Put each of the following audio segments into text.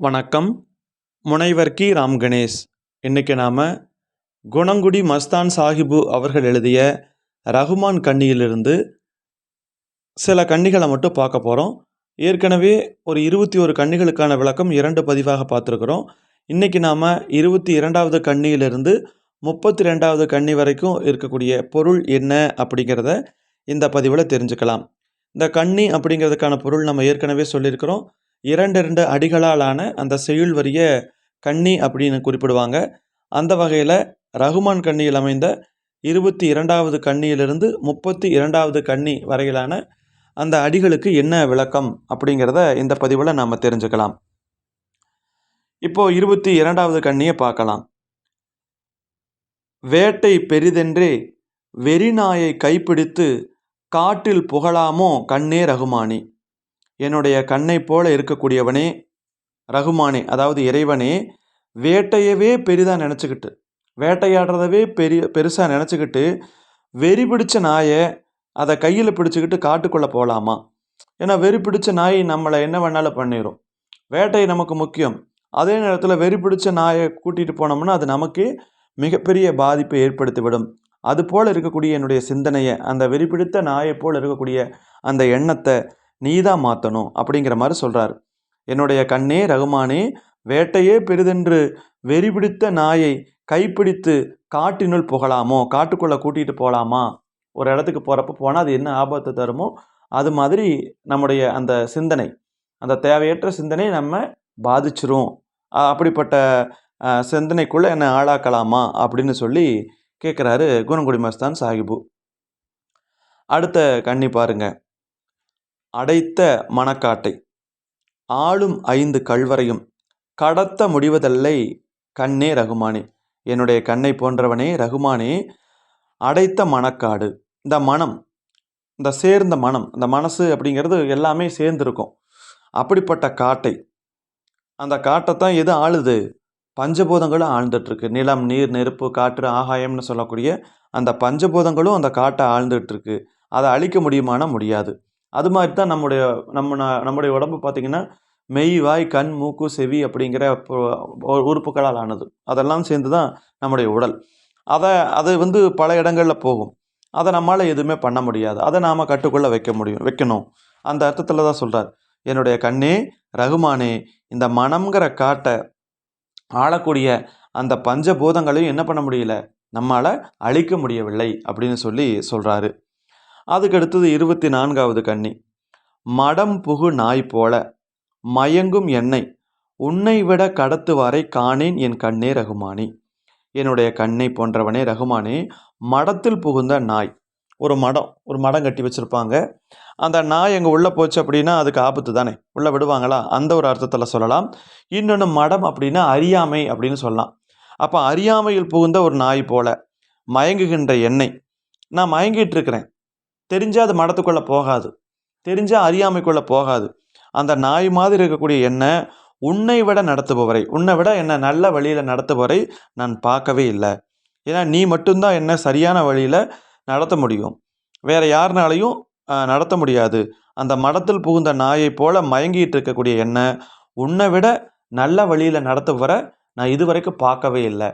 வணக்கம். முனைவர் கி. ராம் கணேஷ். இன்றைக்கி நாம் குணங்குடி மஸ்தான் சாஹிபு அவர்கள் எழுதிய ரகுமான் கண்ணியிலிருந்து சில கன்னிகளை மட்டும் பார்க்க போகிறோம் ஏற்கனவே ஒரு இருபத்தி ஒரு கன்னிகளுக்கான விளக்கம் இரண்டு பதிவாக பார்த்துருக்குறோம். இன்றைக்கி நாம் இருபத்தி இரண்டாவது கன்னியிலிருந்து முப்பத்தி ரெண்டாவது கன்னி வரைக்கும் இருக்கக்கூடிய பொருள் என்ன அப்படிங்கிறத இந்த பதிவில் தெரிஞ்சுக்கலாம். இந்த கன்னி அப்படிங்கிறதுக்கான பொருள் நம்ம ஏற்கனவே சொல்லியிருக்கிறோம். இரண்டு இரண்டு அடிகளாலான அந்த செய்யுள் வரிய கண்ணி அப்படின்னு குறிப்பிடுவாங்க. அந்த வகையில் ரகுமான் கண்ணியில் அமைந்த இருபத்தி இரண்டாவது கண்ணியிலிருந்து முப்பத்தி இரண்டாவது கன்னி வரையிலான அந்த அடிகளுக்கு என்ன விளக்கம் அப்படிங்கிறத இந்த பதிவில் நாம் தெரிஞ்சுக்கலாம். இப்போ இருபத்தி இரண்டாவது கண்ணியை பார்க்கலாம். வேட்டை பெரிதென்றே வெறிநாயை கைப்பிடித்து காட்டில் புகழாமோ கண்ணே ரகுமானி. என்னுடைய கண்ணை போல இருக்கக்கூடியவனே ரகுமானே அதாவது இறைவனே வேட்டையவே பெரிதாக நினச்சிக்கிட்டு வேட்டையாடுறதவே பெரிய பெருசாக நினச்சிக்கிட்டு வெறி பிடிச்ச நாயை அதை கையில் பிடிச்சிக்கிட்டு காட்டுக்குள்ளே போகலாமா ஏன்னா வெறி பிடிச்ச நாய் நம்மளை என்ன வேணாலும் பண்ணிடும் வேட்டை நமக்கு முக்கியம். அதே நேரத்தில் வெறி பிடிச்ச நாயை கூட்டிகிட்டு போனோம்னா அது நமக்கு மிகப்பெரிய பாதிப்பை ஏற்படுத்திவிடும். அது போல் இருக்கக்கூடிய என்னுடைய சிந்தனையை அந்த வெறி பிடித்த நாயை போல் இருக்கக்கூடிய அந்த எண்ணத்தை நீ தான் மாற்றணும் அப்படிங்கிற மாதிரி சொல்கிறார் என்னுடைய கண்ணே ரகுமானே வேட்டையே பெரிதென்று வெறி பிடித்த நாயை கைப்பிடித்து காட்டினுள் புகழாமோ காட்டுக்குள்ளே கூட்டிகிட்டு போகலாமா ஒரு இடத்துக்கு போகிறப்ப போனால் அது என்ன ஆபத்து தருமோ? அது மாதிரி நம்முடைய அந்த சிந்தனை அந்த தேவையற்ற சிந்தனை நம்ம பாதிச்சிரும். அப்படிப்பட்ட சிந்தனைக்குள்ளே என்னை ஆளாக்கலாமா? அப்படின்னு சொல்லி கேட்குறாரு குணங்குடி மஸ்தான் சாஹிபு. அடுத்த கண்ணி பாருங்கள் அடைத்த மணக்காட்டை ஆளும் ஐந்து கல்வரையும் கடத்த முடிவதல்லை கண்ணே ரகுமானே. என்னுடைய கண்ணை போன்றவனே ரகுமானே அடைத்த மணக்காடு இந்த மனம் இந்த சேர்ந்த மனம் இந்த மனசு அப்படிங்கிறது எல்லாமே சேர்ந்துருக்கும். அப்படிப்பட்ட காட்டை. அந்த காட்டை தான் எது ஆளுது? பஞ்சபூதங்களும் ஆழ்ந்துட்டுருக்கு. நிலம் நீர் நெருப்பு காற்று ஆகாயம்னு சொல்லக்கூடிய அந்த பஞ்சபூதங்களும் அந்த காட்டை ஆழ்ந்துட்டுருக்கு. அதை அழிக்க முடியுமானா முடியாது. அது மாதிரி தான் நம்முடைய நம்ம நம்முடைய உடம்பு பார்த்திங்கன்னா மெய் வாய் கண் மூக்கு செவி அப்படிங்கிற உறுப்புகளால் ஆனது. அதெல்லாம் சேர்ந்து தான் நம்முடைய உடல். அதை அது வந்து பல இடங்களில் போகும். அதை நம்மளால் எதுவுமே பண்ண முடியாது. அதை நாம் கட்டுக்குள்ளே வைக்க முடியும் வைக்கணும். அந்த அர்த்தத்தில் தான் சொல்கிறார் என்னுடைய கண்ணே ரகுமானே இந்த மனம்ங்கிற காட்டை ஆளக்கூடிய அந்த பஞ்சபூதங்களையும் என்ன பண்ண முடியல? நம்மளால் அழிக்க முடியவில்லை அப்படின்னு சொல்லி சொல்கிறாரு அதுக்கு அடுத்தது இருபத்தி நான்காவது கண்ணி மடம் புகு நாய் போல மயங்கும் எண்ணெய் உன்னை விட கடத்து வரை காணேன் என் கண்ணே ரகுமானி. என்னுடைய கண்ணை போன்றவனே ரகுமானே மடத்தில் புகுந்த நாய். ஒரு மடம் ஒரு மடம் கட்டி வச்சுருப்பாங்க. அந்த நாய் எங்கள் உள்ளே போச்சு அப்படின்னா அதுக்கு ஆபத்து தானே? உள்ளே விடுவாங்களா? அந்த ஒரு அர்த்தத்தில் சொல்லலாம். இன்னொன்று மடம் அப்படின்னா அறியாமை அப்படின்னு சொல்லலாம். அப்போ அறியாமையில் புகுந்த ஒரு நாய் போல மயங்குகின்ற எண்ணெய் நான் மயங்கிட்டு இருக்கிறேன். தெரிஞ்சால் அது மடத்துக்குள்ளே போகாது. தெரிஞ்சால் அறியாமைக்குள்ளே போகாது. அந்த நாய் மாதிரி இருக்கக்கூடிய என்ன உன்னை விட நடத்துபவரை உன்னை விட என்னை நல்ல வழியில் நடத்துபவரை நான் பார்க்கவே இல்லை. ஏன்னா நீ மட்டும்தான் என்ன சரியான வழியில் நடத்த முடியும். வேறு யாருனாலையும் நடத்த முடியாது. அந்த மடத்தில் புகுந்த நாயை போல மயங்கிட்டு இருக்கக்கூடிய என்ன உன்னை விட நல்ல வழியில் நடத்துபவரை நான் இதுவரைக்கும் பார்க்கவே இல்லை.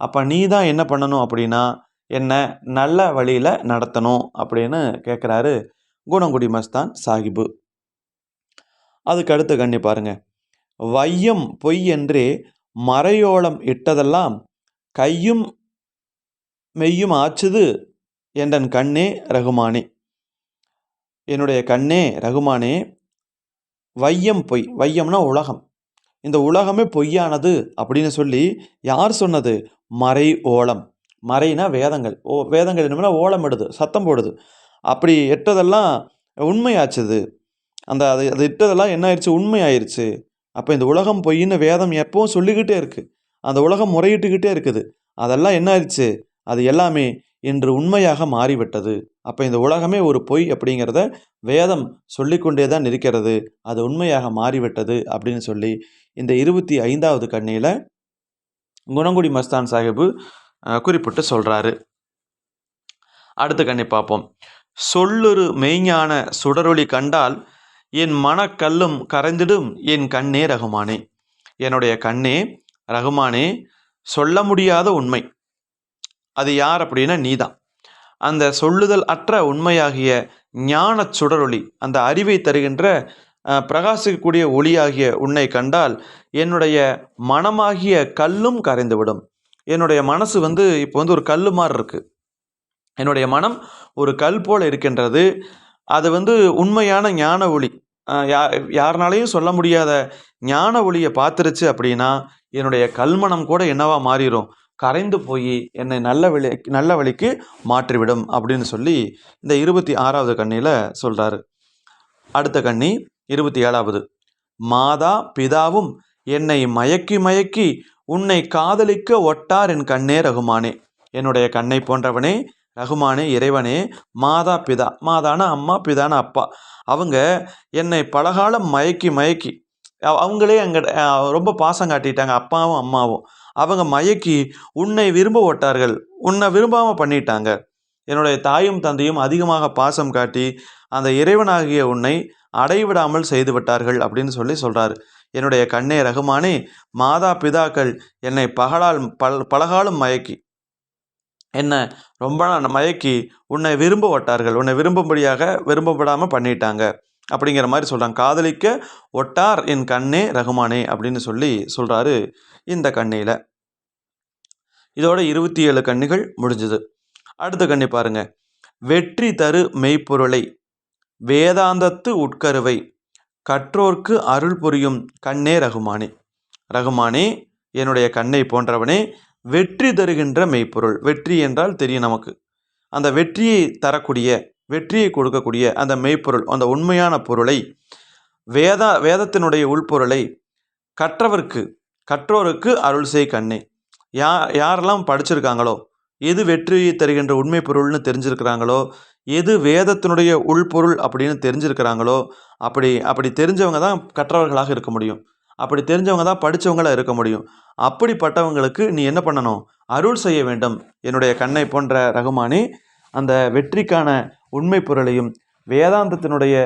அப்போ நீ தான் என்ன பண்ணணும் அப்படின்னா என்னை நல்ல வழியில் நடத்தணும் அப்படின்னு கேட்குறாரு குணங்குடி மஸ்தான் சாஹிபு அதுக்கு அடுத்து கண்ணி பாருங்க. வையம் பொய் என்றே மறையோளம் இட்டதெல்லாம் கையும் மெய்யும் ஆச்சுது என்றன் கண்ணே ரகுமானே. என்னுடைய கண்ணே ரகுமானே வையம் பொய். வையம்னா உலகம். இந்த உலகமே பொய்யானது அப்படின்னு சொல்லி யார் சொன்னது? மறை ஓலம் மறைனா வேதங்கள். ஓ வேதங்கள் என்னன்னா ஓலமிடுது சத்தம் போடுது. அப்படி எட்டதெல்லாம் உண்மையாச்சுது. அந்த அது அது இட்டதெல்லாம் என்ன ஆயிடுச்சு உண்மை ஆயிடுச்சு அப்போ இந்த உலகம் பொய்ன்னு வேதம் எப்பவும் சொல்லிக்கிட்டே இருக்குது அந்த உலகம் முறையிட்டுக்கிட்டே இருக்குது. அதெல்லாம் என்ன ஆயிடுச்சு அது எல்லாமே இன்று உண்மையாக மாறிவிட்டது. அப்போ இந்த உலகமே ஒரு பொய் அப்படிங்கிறத வேதம் சொல்லிக்கொண்டே தான் இருக்கிறது. அது உண்மையாக மாறிவிட்டது அப்படின்னு சொல்லி இந்த இருபத்தி ஐந்தாவது கண்ணியில் குணங்குடி மஸ்தான் சாஹிபு குறிப்பிட்டு சொல்கிறாரு அடுத்து கண்ணி பார்ப்போம். சொல்லொரு மெய்ஞான சுடரொளி கண்டால் என் மனக்கல்லும் கரைந்திடும் என் கண்ணே ரகுமானே. என்னுடைய கண்ணே ரகுமானே சொல்ல முடியாத உண்மை. அது யார் அப்படின்னா நீதான். அந்த சொல்லுதல் அற்ற உண்மையாகிய ஞானச் சுடரொளி அந்த அறிவை தருகின்ற பிரகாசிக்கக்கூடிய ஒளியாகிய உன்னை கண்டால் என்னுடைய மனமாகிய கல்லும் கரைந்துவிடும். என்னுடைய மனசு வந்து இப்போ வந்து ஒரு கல் மாதிரி இருக்கு. என்னுடைய மனம் ஒரு கல் போல இருக்கின்றது. அது வந்து உண்மையான ஞான ஒளி. யா யாருனாலையும் சொல்ல முடியாத ஞான ஒளியை பார்த்துருச்சு அப்படின்னா என்னுடைய கல்மனம் கூட என்னவா மாறிடும் கரைந்து போய் என்னை நல்ல வழி நல்ல வழிக்கு மாற்றிவிடும் அப்படின்னு சொல்லி இந்த இருபத்தி ஆறாவது கண்ணியில் சொல்கிறாரு அடுத்த கண்ணி இருபத்தி ஏழாவது. மாதா பிதாவும் என்னை மயக்கி மயக்கி உன்னை காதலிக்க ஒட்டார் என் கண்ணே ரகுமானே. என்னுடைய கண்ணை போன்றவனே ரகுமானே இறைவனே மாதா பிதா மாதான அம்மா பிதான அப்பா. அவங்க என்னை பலகாலம் மயக்கி மயக்கி அவங்களே எங்கள் ரொம்ப பாசம் காட்டிட்டாங்க அப்பாவும் அம்மாவும். அவங்க மயக்கி உன்னை விரும்ப ஒட்டார்கள் உன்னை விரும்பாமல் பண்ணிட்டாங்க. என்னுடைய தாயும் தந்தையும் அதிகமாக பாசம் காட்டி அந்த இறைவனாகிய உன்னை அடைவிடாமல் செய்து விட்டார்கள் அப்படின்னு சொல்லி சொல்கிறாரு என்னுடைய கண்ணே ரகுமானே மாதா பிதாக்கள் என்னை பகலால் பல் பலகாலம் மயக்கி. என்ன ரொம்ப நாள் மயக்கி உன்னை விரும்ப ஒட்டார்கள் உன்னை விரும்பும்படியாக விரும்பப்படாமல் பண்ணிட்டாங்க. அப்படிங்கிற மாதிரி சொல்கிறாங்க காதலிக்க ஒட்டார் என் கண்ணே ரகுமானே அப்படின்னு சொல்லி சொல்கிறாரு இந்த கண்ணியில். இதோட இருபத்தி ஏழு கண்ணிகள் முடிஞ்சது. அடுத்த கண்ணி பாருங்கள் வெற்றி தரு மெய்ப்பொருளை வேதாந்தத்து உட்கருவை கற்றோர்க்கு அருள் புரியும் கண்ணே ரகுமானே. ரகுமானே என்னுடைய கண்ணை போன்றவனே வெற்றி தருகின்ற மெய்ப்பொருள். வெற்றி என்றால் தெரியும் நமக்கு. அந்த வெற்றியை தரக்கூடிய வெற்றியை கொடுக்கக்கூடிய அந்த மெய்ப்பொருள் அந்த உண்மையான பொருளை வேதா வேதத்தினுடைய உள்பொருளை கற்றவர்க்கு கற்றோருக்கு அருள் செய் கண்ணே. யா யாரெல்லாம் படிச்சிருக்காங்களோ எது வெற்றியை தருகின்ற உண்மை பொருள்னு தெரிஞ்சிருக்கிறாங்களோ எது வேதத்தினுடைய உள்பொருள் அப்படின்னு தெரிஞ்சிருக்கிறாங்களோ அப்படி அப்படி தெரிஞ்சவங்க தான் கற்றவர்களாக இருக்க முடியும். அப்படி தெரிஞ்சவங்க தான் படித்தவங்களாக இருக்க முடியும். அப்படிப்பட்டவங்களுக்கு நீ என்ன பண்ணணும்? அருள் செய்ய வேண்டும். என்னுடைய கண்ணை போன்ற ரகுமானி அந்த வெற்றிக்கான உண்மை பொருளையும் வேதாந்தத்தினுடைய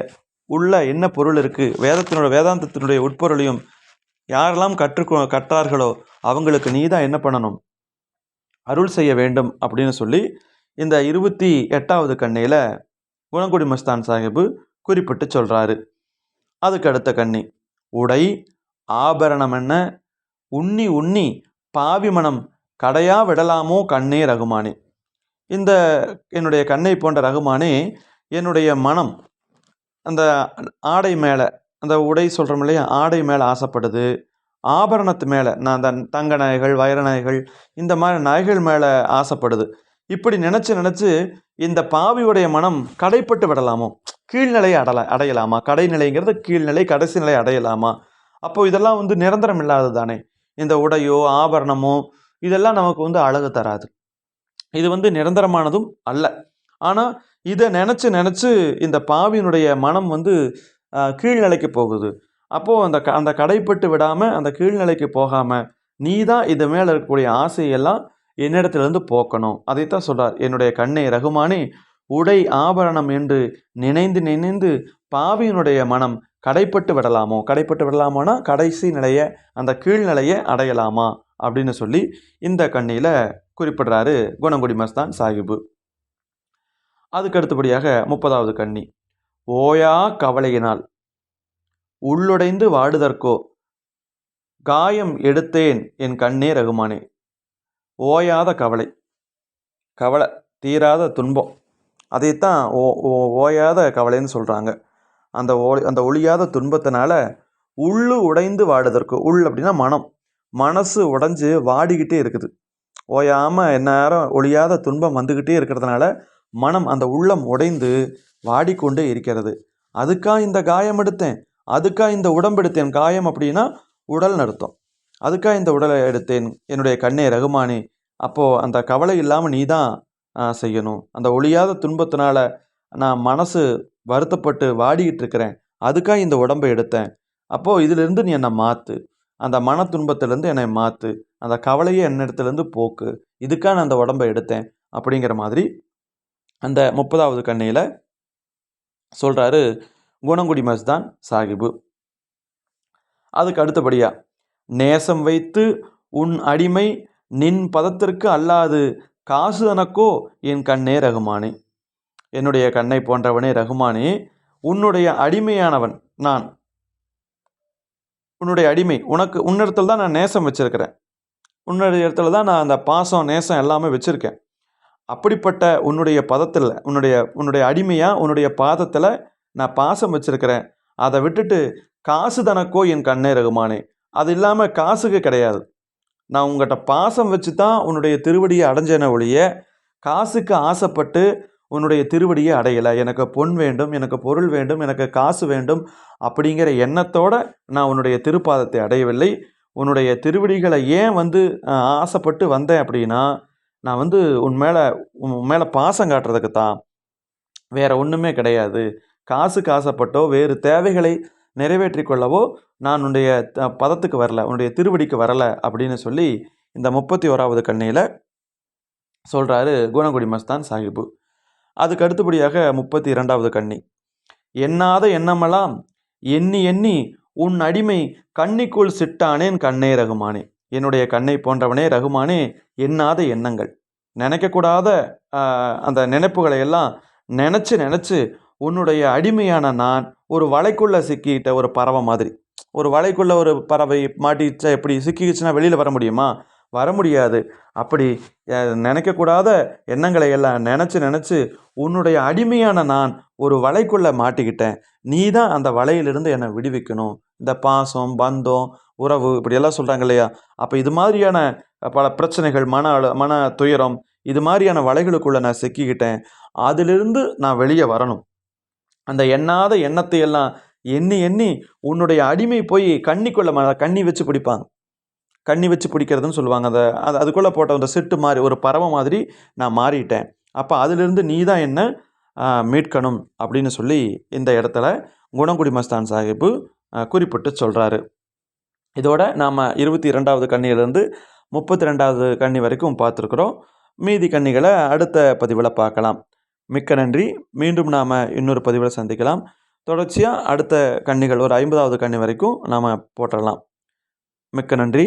உள்ள என்ன பொருள் இருக்குது வேதத்தினுடைய வேதாந்தத்தினுடைய உட்பொருளையும் யாரெல்லாம் கற்று கற்றார்களோ அவங்களுக்கு நீ தான் என்ன பண்ணணும்? அருள் செய்ய வேண்டும் அப்படின்னு சொல்லி இந்த இருபத்தி எட்டாவது கண்ணியில் குணங்குடி மஸ்தான் சாஹிபு குறிப்பிட்டு சொல்கிறாரு அதுக்கு அடுத்த கண்ணி உடை ஆபரணம் என்ன? உண்ணி உண்ணி பாவி மனம் கடையா விடலாமோ கண்ணே ரகுமானே. இந்த என்னுடைய கண்ணை போன்ற ரகுமானே என்னுடைய மனம் அந்த ஆடை மேலே அந்த உடை சொல்கிறோம் இல்லையா ஆடை மேலே ஆசைப்படுது. ஆபரணத்து மேலே நான் தன் தங்க நகைகள் வைர நகைகள் இந்த மாதிரி நகைகள் மேலே ஆசைப்படுது. இப்படி நினச்சி நினச்சி இந்த பாவியுடைய மனம் கடைப்பட்டு விடலாமோ? கீழ்நிலை அடல அடையலாமா? கடைநிலைங்கிறது கீழ்நிலை கடைசி நிலை அடையலாமா? அப்போ இதெல்லாம் வந்து நிரந்தரம் இல்லாதது தானே? இந்த உடையோ ஆபரணமோ இதெல்லாம் நமக்கு வந்து அழகு தராது. இது வந்து நிரந்தரமானதும் அல்ல. ஆனால் இதை நினச்சி நினச்சி இந்த பாவியினுடைய மனம் வந்து கீழ்நிலைக்கு போகுது. அப்போது அந்த க அந்த கடைப்பட்டு விடாமல் அந்த கீழ்நிலைக்கு போகாமல் நீ தான் இது மேலே இருக்கக்கூடிய ஆசையெல்லாம் என்னிடத்துலேருந்து போக்கணும். அதைத்தான் சொல்கிறார் என்னுடைய கண்ணை ரகுமானே உடை ஆபரணம் என்று நினைந்து நினைந்து பாவியினுடைய மனம் கடைப்பட்டு விடலாமோ? கடைப்பட்டு விடலாமோனா கடைசி நிலையை அந்த கீழ்நிலையை அடையலாமா? அப்படின்னு சொல்லி இந்த கண்ணியில் குறிப்பிடுறாரு குணங்குடி மஸ்தான் சாஹிபு அதுக்கு அடுத்தபடியாக முப்பதாவது கண்ணி. ஓயா கவலையினால் உள்ளுடைந்து வாடுதற்கோ? காயம் எடுத்தேன் என் கண்ணே ரகுமானே. ஓயாத கவலை. கவலை தீராத துன்பம். அதைத்தான் ஓ ஓ- ஓயாத கவலைன்னு சொல்கிறாங்க அந்த ஓ அந்த ஒழியாத துன்பத்தினால உள்ளு உடைந்து வாடுதற்கு. உள் அப்படின்னா மனம். மனசு உடைஞ்சு வாடிக்கிட்டே இருக்குது. ஓயாமல் எந்நேரம் ஒழியாத துன்பம் வந்துக்கிட்டே இருக்கிறதுனால மனம் அந்த உள்ளம் உடைந்து வாடிக்கொண்டே இருக்கிறது. அதுக்காக இந்த காயம் எடுத்தேன்? அதுக்காக இந்த உடம்பு எடுத்தேன் காயம் அப்படின்னா உடல் அர்த்தம் அதுக்காக இந்த உடலை எடுத்தேன். என்னுடைய கண்ணே ரகுமானி அப்போது அந்த கவலை இல்லாமல் நீ தான் செய்யணும். அந்த ஒழியாத துன்பத்தினால நான் மனசு வருத்தப்பட்டு வாடிக்கிட்டு இருக்கிறேன். அதுக்காக இந்த உடம்பை எடுத்தேன். அப்போது இதிலிருந்து நீ என்னை மாற்று அந்த மன துன்பத்திலேருந்து என்னை மாற்று அந்த கவலையை என்னிடத்துலேருந்து போக்கு. இதுக்காக நான் அந்த உடம்பை எடுத்தேன். அப்படிங்கிற மாதிரி அந்த முப்பதாவது கண்ணியில் சொல்கிறாரு குணங்குடி மஸ்தான் சாஹிபு அதுக்கு அடுத்தபடியாக நேசம் வைத்து உன் அடிமை நின் பதத்திற்கு அல்லாது காசு எனக்கோ என் கண்ணே ரகுமானே. என்னுடைய கண்ணை போன்றவனே ரகுமானே உன்னுடைய அடிமையானவன் நான். உன்னுடைய அடிமை உனக்கு உன்னிடத்தில் தான் நான் நேசம் வச்சுருக்கிறேன். உன்னுடைய இடத்துல தான் நான் அந்த பாசம் நேசம் எல்லாமே வச்சுருக்கேன். அப்படிப்பட்ட உன்னுடைய பதத்தில் உன்னுடைய உன்னுடைய அடிமையாக உன்னுடைய பாதத்தில் நான் பாசம் வச்சிருக்கிறேன். அதை விட்டுட்டு காசு தனக்கோ என் கண்ணே ரகுமானே. அது இல்லாமல் காசுக்கு கிடையாது. நான் உங்கள்கிட்ட பாசம் வச்சு தான் உன்னுடைய திருவடியை அடைஞ்சேன ஒழிய காசுக்கு ஆசைப்பட்டு உன்னுடைய திருவடியை அடையலை. எனக்கு பொன் வேண்டும் எனக்கு பொருள் வேண்டும் எனக்கு காசு வேண்டும் அப்படிங்கிற எண்ணத்தோடு நான் உன்னுடைய திருப்பாதத்தை அடையவில்லை. உன்னுடைய திருவடிகளை ஏன் வந்து ஆசைப்பட்டு வந்தேன் அப்படின்னா நான் வந்து உன் மேலே உன் மேலே பாசம் காட்டுறதுக்கு தான் வேறு ஒன்றுமே கிடையாது. காசு காசப்பட்டோ வேறு தேவைகளை நிறைவேற்றி கொள்ளவோ நான் உன்னுடைய த- பதத்துக்கு வரல உன்னுடைய திருவடிக்கு வரல அப்படின்னு சொல்லி இந்த முப்பத்தி ஓராவது கண்ணியில் சொல்கிறாரு குணகுடி மஸ்தான் சாஹிபு. அதுக்கு அடுத்தபடியாக முப்பத்தி இரண்டாவது கண்ணி. எண்ணாத எண்ணமெல்லாம் எண்ணி எண்ணி உன் அடிமை கண்ணிக்குள் சிட்டானேன் கண்ணே ரகுமானே. என்னுடைய கண்ணை போன்றவனே ரகுமானே எண்ணாத எண்ணங்கள். நினைக்கக்கூடாத அந்த நினைப்புகளை எல்லாம் நினச்சி நினச்சி உன்னுடைய அடிமையான நான் ஒரு வலைக்குள்ளே சிக்கிட்ட ஒரு பறவை மாதிரி. ஒரு வலைக்குள்ளே ஒரு பறவை மாட்டிச்சா எப்படி சிக்கிக்கிச்சுன்னா வெளியில் வர முடியுமா? வர முடியாது. அப்படி நினைக்கக்கூடாத எண்ணங்களை எல்லாம் நினச்சி நினச்சி உன்னுடைய அடிமையான நான் ஒரு வலைக்குள்ளே மாட்டிக்கிட்டேன். நீ தான் அந்த வலையிலிருந்து என்னை விடுவிக்கணும். இந்த பாசம் பந்தம் உறவு இப்படியெல்லாம் சொல்கிறாங்க இல்லையா? அப்போ இது மாதிரியான பல பிரச்சனைகள் மன அழு மன துயரம் இது மாதிரியான வலைகளுக்குள்ளே நான் சிக்கிக்கிட்டேன். அதிலிருந்து நான் வெளியே வரணும். அந்த எண்ணாத எண்ணத்தை எல்லாம் எண்ணி எண்ணி உன்னுடைய அடிமை போய் கண்ணிக்குள்ள ம- கண்ணி வச்சு பிடிப்பாங்க. கண்ணி வச்சு பிடிக்கிறதுன்னு சொல்லுவாங்க. அந்த அது அதுக்குள்ளே போட்ட அந்த சிட்டு மாதிரி ஒரு பறவை மாதிரி நான் மாறிட்டேன். அப்போ அதிலிருந்து நீ தான் என்ன மீட்கணும் அப்படின்னு சொல்லி இந்த இடத்துல குணங்குடி மஸ்தான் சாஹிப்பு குறிப்பிட்டு சொல்கிறாரு இதோட நாம் இருபத்தி இரண்டாவது கண்ணியிலேருந்து முப்பத்தி ரெண்டாவது கண்ணி வரைக்கும் பார்த்துருக்குறோம். மீதி கண்ணிகளை அடுத்த பதிவில் பார்க்கலாம். மிக்க நன்றி. மீண்டும் நாம் இன்னொரு பதிவில் சந்திக்கலாம். தொடர்ச்சியாக அடுத்த கண்ணிகள் ஒரு ஐம்பதாவது கண்ணி வரைக்கும் நாம் போட்டுடலாம் மிக்க நன்றி.